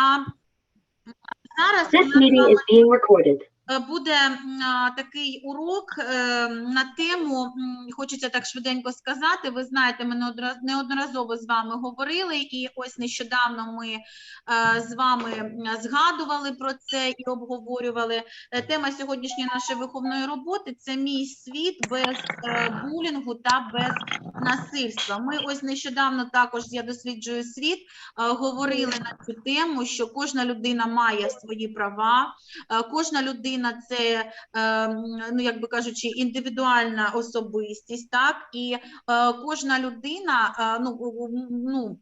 А зараз у This нас з meeting вами is being recorded. Е, буде такий урок е, на тему, хочеться так швиденько сказати. Ви знаєте, ми неодноразово з вами говорили, і ось нещодавно ми е, з вами згадували про це і обговорювали. Тема сьогоднішньої нашої виховної роботи це мій світ без булінгу та без насильства. Ми ось нещодавно також я досліджую світ, говорили на цю тему, що кожна людина має свої права. Кожна людина це, е, ну як би кажучи, індивідуальна особистість, так і е, кожна людина, е, ну, ну.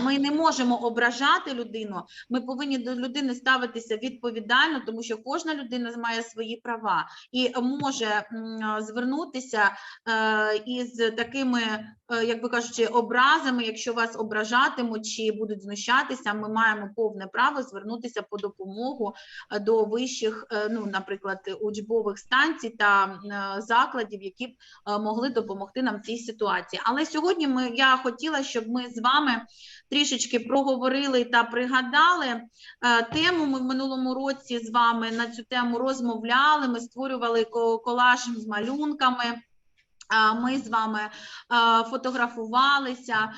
Ми не можемо ображати людину. Ми повинні до людини ставитися відповідально, тому що кожна людина має свої права і може звернутися е, із такими, е, як би кажучи, образами. Якщо вас ображатимуть чи будуть знущатися, ми маємо повне право звернутися по допомогу е, до вищих, ну, наприклад, учбових станцій та закладів, які б могли допомогти нам в цій ситуації. Але сьогодні ми я хотіла, щоб ми з вами трішечки проговорили та пригадали е, тему. Ми в минулому році з вами на цю тему розмовляли. Ми створювали ко- колаж з малюнками. Ми з вами фотографувалися,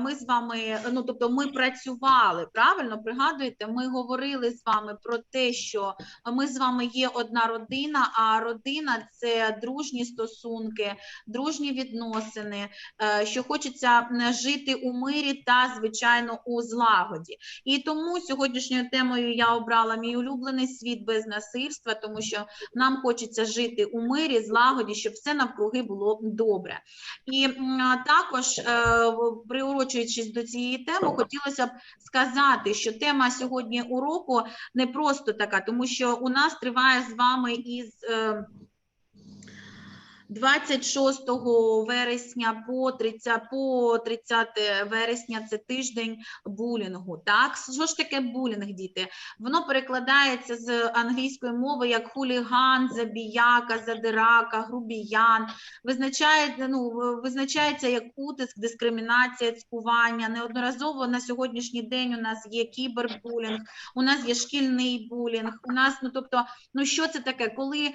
ми з вами, ну тобто, ми працювали правильно. Пригадуєте, ми говорили з вами про те, що ми з вами є одна родина, а родина це дружні стосунки, дружні відносини, е, що хочеться жити у мирі та звичайно у злагоді. І тому сьогоднішньою темою я обрала мій улюблений світ без насильства, тому що нам хочеться жити у мирі, злагоді, щоб все навкруги було добре. І також, е, приурочуючись до цієї теми, хотілося б сказати, що тема сьогодні уроку не просто така, тому що у нас триває з вами із. Е, 26 вересня по 30, по 30 вересня це тиждень булінгу. Так, що ж таке булінг, діти? Воно перекладається з англійської мови як хуліган, забіяка, задирака, грубіян. Визначає, ну, визначається як утиск, дискримінація, цькування. Неодноразово на сьогоднішній день у нас є кібербулінг, у нас є шкільний булінг. У нас, ну тобто, ну що це таке? Коли е,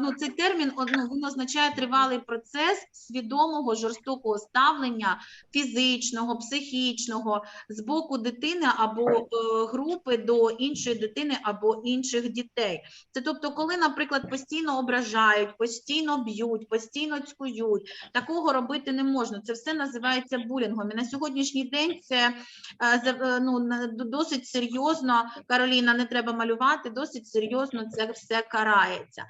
ну, цей термін ну, він означає тривалий процес свідомого жорстокого ставлення фізичного, психічного з боку дитини або е, групи до іншої дитини або інших дітей. Це тобто, коли, наприклад, постійно ображають, постійно б'ють, постійно цькують, такого робити не можна. Це все називається булінгом. І на сьогоднішній день це е, е, ну, досить серйозно, Кароліна, не треба малювати, досить серйозно це все карається.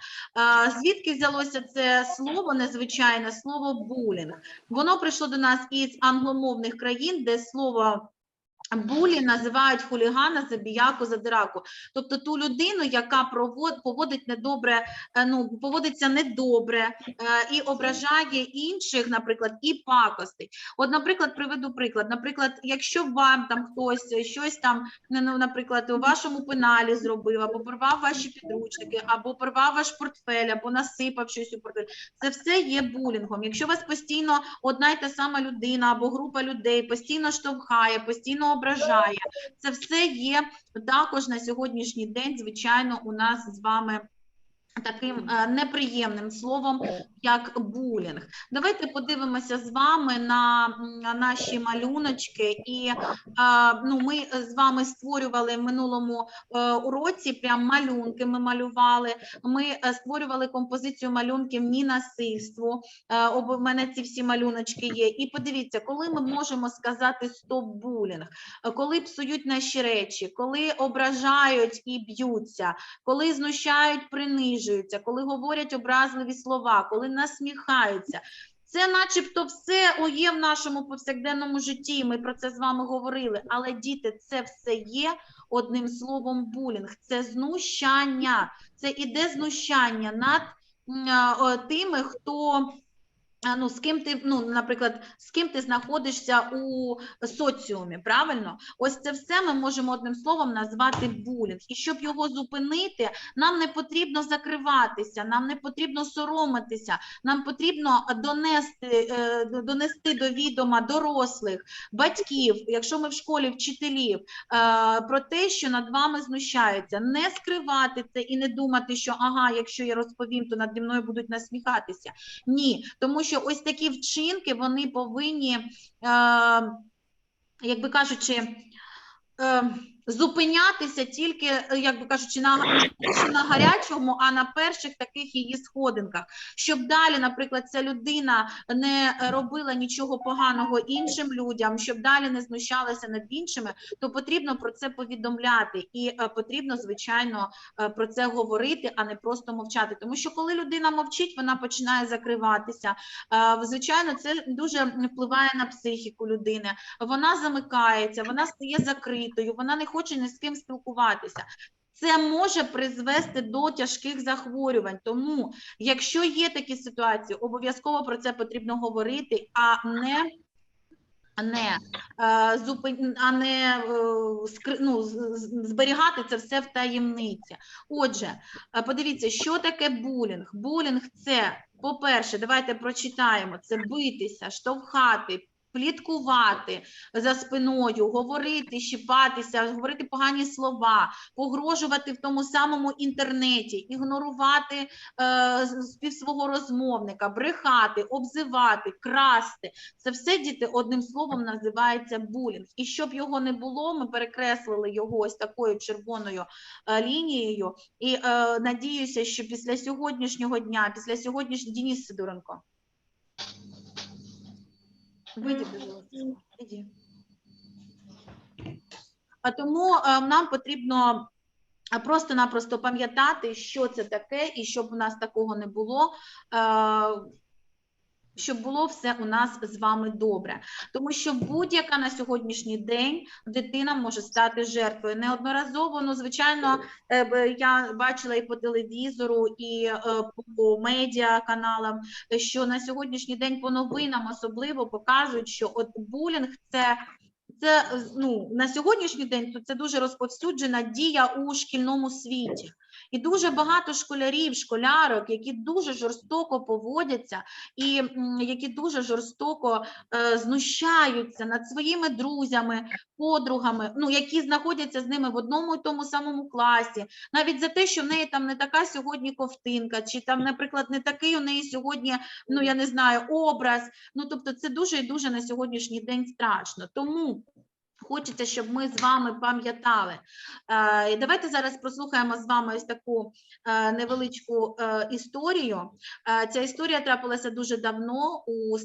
Звідки взялося це слово, незвичайне слово булінг? Воно прийшло до нас із англомовних країн, де слово булі називають хулігана, забіяку, задираку. Тобто ту людину, яка провод, поводить недобре, е, ну, поводиться недобре е, і ображає інших, наприклад, і пакостить. От, наприклад, приведу приклад. Наприклад, якщо вам там хтось щось там, ну, ну, наприклад, у вашому пеналі зробив, або порвав ваші підручники, або порвав ваш портфель, або насипав щось у портфель, це все є булінгом. Якщо вас постійно одна й та сама людина або група людей постійно штовхає, постійно ображає, це все є також на сьогоднішній день, звичайно, у нас з вами. Таким е, неприємним словом, як булінг. Давайте подивимося з вами на, наші малюночки. І е, ну, ми з вами створювали в минулому е, уроці прям малюнки. Ми малювали. Ми е, створювали композицію малюнків ні насильству. Е, у мене ці всі малюночки є. І подивіться, коли ми можемо сказати стоп булінг, Е, коли псують наші речі, коли ображають і б'ються, коли знущають, принижуються, коли говорять образливі слова, коли насміхаються. Це, начебто, все є в нашому повсякденному житті. Ми про це з вами говорили. Але діти, це все є одним словом булінг. Це знущання. Це іде знущання над тими, хто ну, з ким ти, ну, наприклад, з ким ти знаходишся у соціумі, правильно? Ось це все ми можемо одним словом назвати булінг. І щоб його зупинити, нам не потрібно закриватися, нам не потрібно соромитися, нам потрібно донести, е, донести до відома дорослих, батьків, якщо ми в школі вчителів, е, про те, що над вами знущаються, не скривати це і не думати, що ага, якщо я розповім, то наді мною будуть насміхатися. Ні, тому ось такі вчинки вони повинні, е, як би кажучи, е, зупинятися тільки, е, як би кажучи, на, на гарячому, а на перших таких її сходинках, щоб далі, наприклад, ця людина не робила нічого поганого іншим людям, щоб далі не знущалася над іншими, то потрібно про це повідомляти і е, потрібно, звичайно, е, про це говорити, а не просто мовчати. Тому що коли людина мовчить, вона починає закриватися. Звичайно, це дуже впливає на психіку людини. Вона замикається, вона стає закритою, вона не хоче ні з ким спілкуватися. Це може призвести до тяжких захворювань. Тому, якщо є такі ситуації, обов'язково про це потрібно говорити, а не не е, а не е, ну, з- з- зберігати це все в таємниці. Отже, е, подивіться, що таке булінг. Булінг це, по-перше, давайте прочитаємо: це битися, штовхати. Пліткувати за спиною, говорити, щіпатися, говорити погані слова, погрожувати в тому самому інтернеті, ігнорувати е, спів свого розмовника, брехати, обзивати, красти. Це все діти одним словом називається булінг. І щоб його не було, ми перекреслили його ось такою червоною е, лінією. І е, надіюся, що після сьогоднішнього дня, після сьогоднішнього Дініс Сидоренко. Вийди, будь ласка. Іди. А тому нам потрібно просто-напросто пам'ятати, що це таке, і щоб у нас такого не було. Щоб було все у нас з вами добре, тому що будь-яка на сьогоднішній день дитина може стати жертвою. Неодноразово, ну звичайно, е, я бачила і по телевізору, і е, по медіаканалам, що на сьогоднішній день по новинам особливо показують, що от булінг це. Це ну на сьогоднішній день то це дуже розповсюджена дія у шкільному світі, і дуже багато школярів, школярок, які дуже жорстоко поводяться, і які дуже жорстоко е, знущаються над своїми друзями, подругами, ну які знаходяться з ними в одному і тому самому класі, навіть за те, що в неї там не така сьогодні ковтинка, чи там, наприклад, не такий у неї сьогодні, ну я не знаю, образ. Ну тобто, це дуже і дуже на сьогоднішній день страшно. Тому. Хочеться, щоб ми з вами пам'ятали. Е, давайте зараз прослухаємо з вами ось таку е, невеличку е, історію. Ця історія трапилася дуже давно у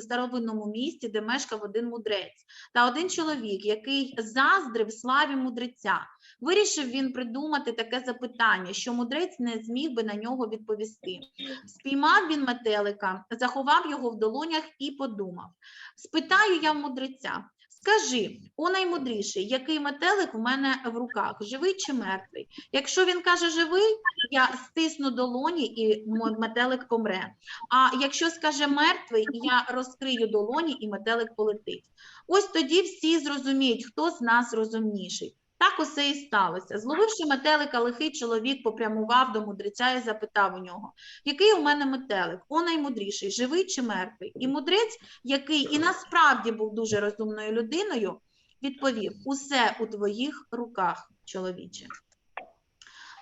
старовинному місті, де мешкав один мудрець. Та один чоловік, який заздрив славі мудреця. Вирішив він придумати таке запитання, що мудрець не зміг би на нього відповісти. Спіймав він метелика, заховав його в долонях і подумав: спитаю я мудреця. Скажи, о наймудріший, який метелик в мене в руках, живий чи мертвий? Якщо він каже живий, я стисну долоні і метелик помре. А якщо скаже мертвий, я розкрию долоні і метелик полетить. Ось тоді всі зрозуміють, хто з нас розумніший. Так усе і сталося. Зловивши метелика, лихий чоловік попрямував до мудреця і запитав у нього, який у мене метелик? О наймудріший, живий чи мертвий? І мудрець, який і насправді був дуже розумною людиною, відповів: усе у твоїх руках, чоловіче.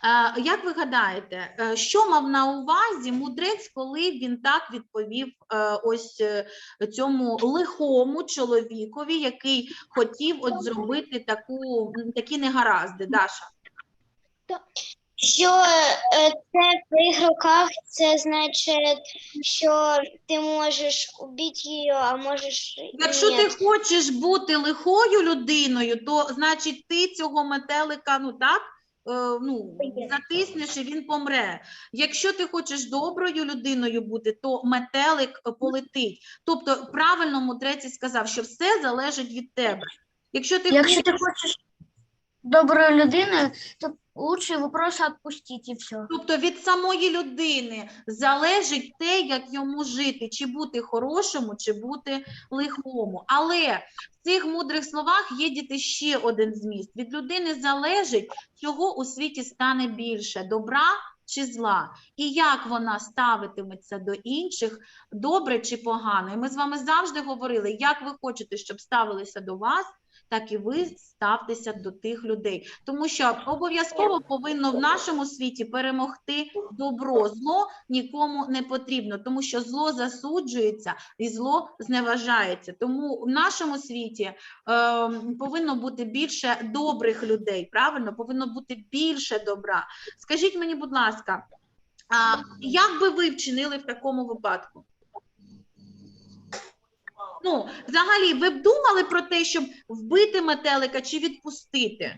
Е, Як ви гадаєте, е, що мав на увазі мудрець, коли він так відповів е, ось цьому лихому чоловікові, який хотів от зробити таку, такі негаразди? Даша? Що це в твоїх руках, це значить, що ти можеш убити її, а можеш Якщо ти хочеш бути лихою людиною, то значить ти цього метелика, ну так, ну, затиснеш і він помре. Якщо ти хочеш доброю людиною бути, то метелик е, полетить. Тобто правильно мудрець сказав, що все залежить від тебе. Якщо ти Якщо ти хочеш доброю людиною, то Лучше его просто отпустить и все. Тобто від самої людини залежить те, як йому жити, чи бути хорошому, чи бути лихому. Але в цих мудрих словах є діти ще один зміст. Від людини залежить, чого у світі стане більше добра чи зла, і як вона ставитиметься до інших, добре чи погано. І ми з вами завжди говорили, як ви хочете, щоб ставилися до вас. Так і ви ставтеся до тих людей, тому що обов'язково повинно в нашому світі перемогти добро. Зло нікому не потрібно, тому що зло засуджується і зло зневажається. Тому в нашому світі е, повинно бути більше добрих людей. Правильно, повинно бути більше добра. Скажіть мені, будь ласка, а як би ви вчинили в такому випадку? Ну, взагалі, ви б думали про те, щоб вбити метелика чи відпустити?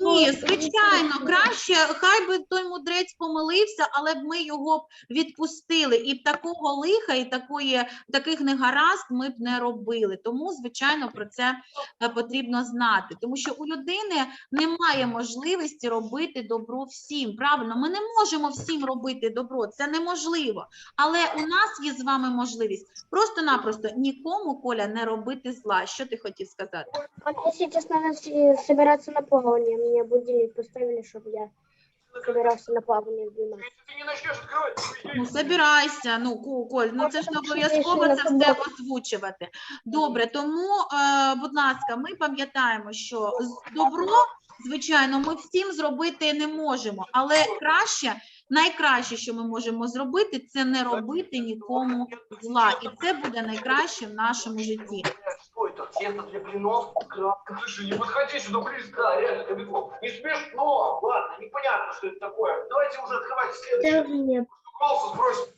Ні, звичайно, краще, хай би той мудрець помилився, але б ми його б відпустили. І б такого лиха і такої, таких негаразд ми б не робили. Тому, звичайно, про це е, потрібно знати. Тому що у людини немає можливості робити добро всім. Правильно, ми не можемо всім робити добро, це неможливо. Але у нас є з вами можливість просто-напросто нікому Коля не робити зла. Що ти хотів сказати? Мне сейчас надо с- собираться на плавание. Мне будильник поставили, чтобы я собирался на плавание в 12. Если ты не начнешь открывать, то уйдёшь. Ну, забирайся, ну, Ку- Коль, ну це ж не обов'язково це все озвучувати. Добре, тому, е, будь ласка, ми пам'ятаємо, що з- добро, звичайно, ми всім зробити не можемо, але краще, найкраще, що ми можемо зробити, це не робити нікому зла. І це буде найкраще в нашому житті. Что это? Тесто для блинов? Кратко. Слушай, не подходи сюда близко, реально, Кобяков. Не смешно. Ладно, непонятно, что это такое. Давайте уже открывать следующий. Голос сбрось.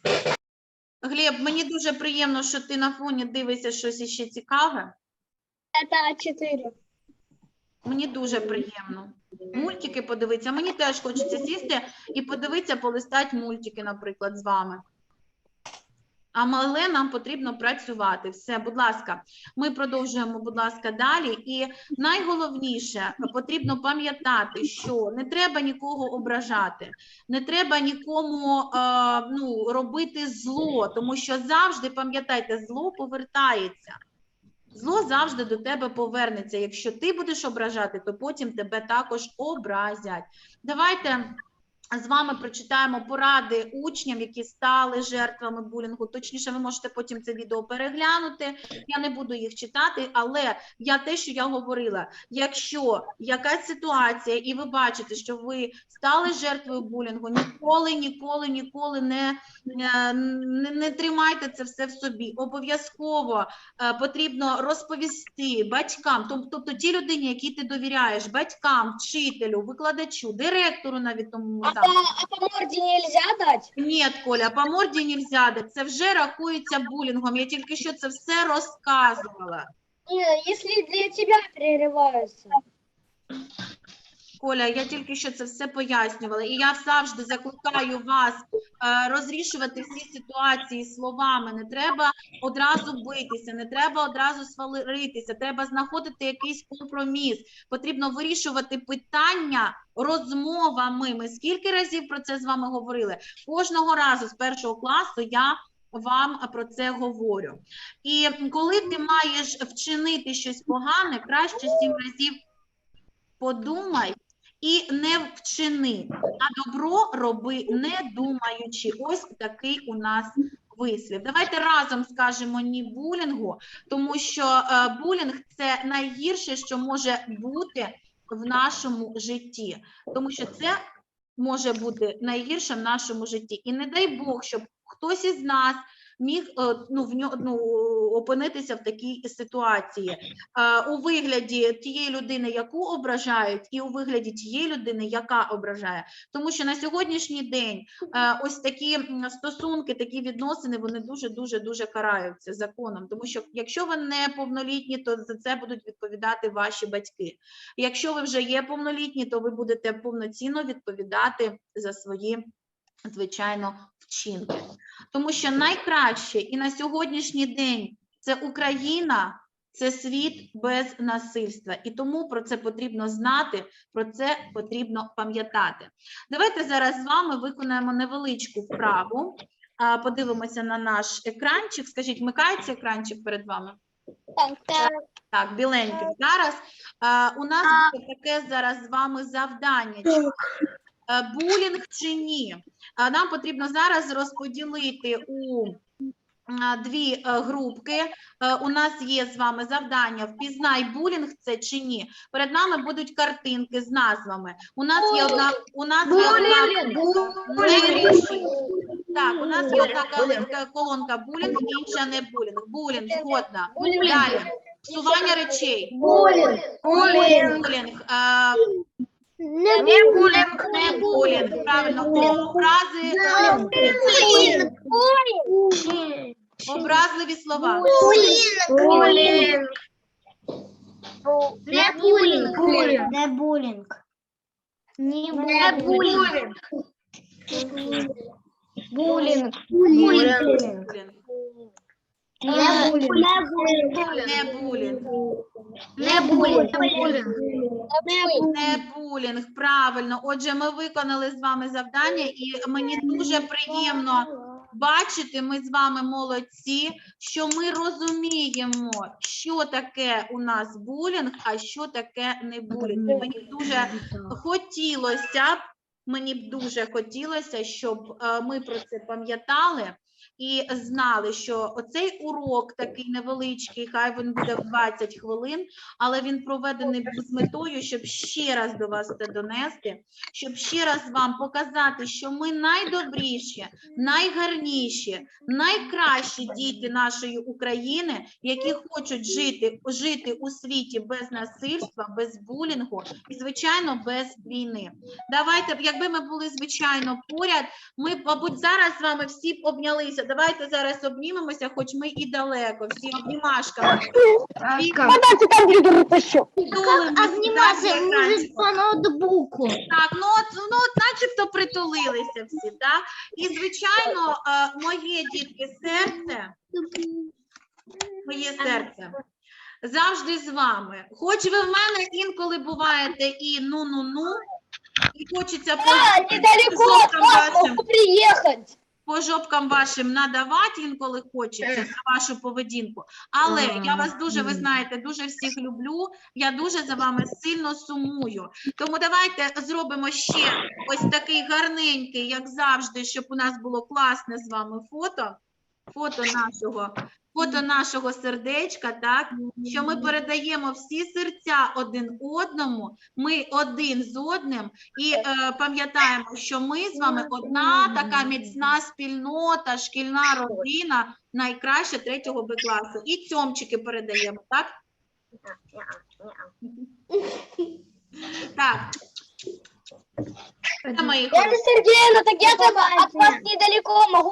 Глеб, мені дуже приємно, що ти на фоні дивишся щось іще цікаве. Это А4. Мені дуже приємно. Мультики подивитися. Мені теж хочеться сісти і подивитися, полистати мультики, наприклад, з вами. А але нам потрібно працювати. Все, будь ласка, ми продовжуємо, будь ласка, далі. І найголовніше потрібно пам'ятати, що не треба нікого ображати, не треба нікому е, ну, робити зло, тому що завжди пам'ятайте, зло повертається. Зло завжди до тебе повернеться. Якщо ти будеш ображати, то потім тебе також образять. Давайте з вами прочитаємо поради учням, які стали жертвами булінгу. Точніше, ви можете потім це відео переглянути. Я не буду їх читати, але я те, що я говорила, якщо якась ситуація, і ви бачите, що ви стали жертвою булінгу, ніколи, ніколи, ніколи не, е, не, не тримайте це все в собі. Обов'язково е, потрібно розповісти батькам, тобто тій людині, якій ти довіряєш, батькам, вчителю, викладачу, директору навіть тому А, по- а по морде нельзя дать? Ні, Коля, по морді нельзя дати. Це вже рахується булінгом. Я тільки що це все розказувала. Не, если для тебя прерываются. Коля, я тільки що це все пояснювала, і я завжди закликаю вас е, розрішувати всі ситуації словами. Не треба одразу битися, не треба одразу сваритися, треба знаходити якийсь компроміс. Потрібно вирішувати питання розмовами. Ми скільки разів про це з вами говорили? Кожного разу з першого класу я. Вам про це говорю. І коли ти маєш вчинити щось погане, краще сім разів подумай і не вчини, а добро роби не думаючи. Ось такий у нас вислів. Давайте разом скажемо ні булінгу, тому що е, булінг це найгірше, що може бути в нашому житті, тому що це може бути найгірше в нашому житті. І не дай Бог, щоб хтось із нас міг е, ну, в нього, ну, опинитися в такій ситуації е, у вигляді тієї людини, яку ображають, і у вигляді тієї людини, яка ображає. Тому що на сьогоднішній день е, ось такі стосунки, такі відносини, вони дуже дуже дуже караються законом. Тому що якщо ви не повнолітні, то за це будуть відповідати ваші батьки. Якщо ви вже є повнолітні, то ви будете повноцінно відповідати за свої. Звичайно, вчинки, тому що найкраще і на сьогоднішній день це Україна, це світ без насильства. І тому про це потрібно знати, про це потрібно пам'ятати. Давайте зараз з вами виконаємо невеличку вправу. Подивимося на наш екранчик. Скажіть, вмикається екранчик перед вами? Так. Так, біленький. Зараз а, у нас буде таке зараз з вами завдання. Булінг чи ні? А, нам потрібно зараз розподілити у дві е, групки. Е, У нас є з вами завдання впізнай булінг це чи ні. Перед нами будуть картинки з назвами. У нас є одна у нас є одна. Так, у нас є одна колонка булінг, інша не булінг. Булінг, згодна. Далі. Псування речей. Булінг. Булінг. А, Не булінг, не булінг. Правильно. Образи, образливі слова. Булінг. Не булінг. Не булінг. Не булінг. Булінг. Булінг. Не булінг. Не булінг. Не булінг. Не булінг, правильно. Отже, ми виконали з вами завдання, і мені дуже приємно бачити, ми з вами молодці, що ми розуміємо, що таке у нас булінг, а що таке не булінг. І Мені дуже хотілося б, мені б дуже хотілося, щоб е, ми про це пам'ятали. І знали, що оцей урок такий невеличкий, хай він буде в 20 хвилин, але він проведений з метою, щоб ще раз до вас це донести, щоб ще раз вам показати, що ми найдобріші, найгарніші, найкращі діти нашої України, які хочуть жити, жити у світі без насильства, без булінгу і, звичайно, без війни. Давайте, якби ми були звичайно поряд, ми, мабуть, зараз з вами всі б обнялися. Давайте зараз обнімемося, хоч ми і далеко, всі обнімашками. Обніматися так, можуть по ноутбуку. Так, ну от, ну от начебто притулилися всі, так? І, звичайно, е, моє дітки серце, моє серце завжди з вами. Хоч ви в мене інколи буваєте і ну-ну-ну, і хочеться по, по жопкам вашим, приехать. По жопкам вашим надавати інколи хочеться за вашу поведінку. Але я вас дуже, ви знаєте, дуже всіх люблю. Я дуже за вами сильно сумую. Тому давайте зробимо ще ось такий гарненький, як завжди, щоб у нас було класне з вами фото. Фото нашого, фото нашого сердечка, так що ми передаємо всі серця один одному, ми один з одним, і е, пам'ятаємо, що ми з вами одна така міцна спільнота, шкільна родина, найкраща третього Б класу. І цьомчики передаємо, так? Так. Мої Яна Сергеевна, так я там от вас недалеко могу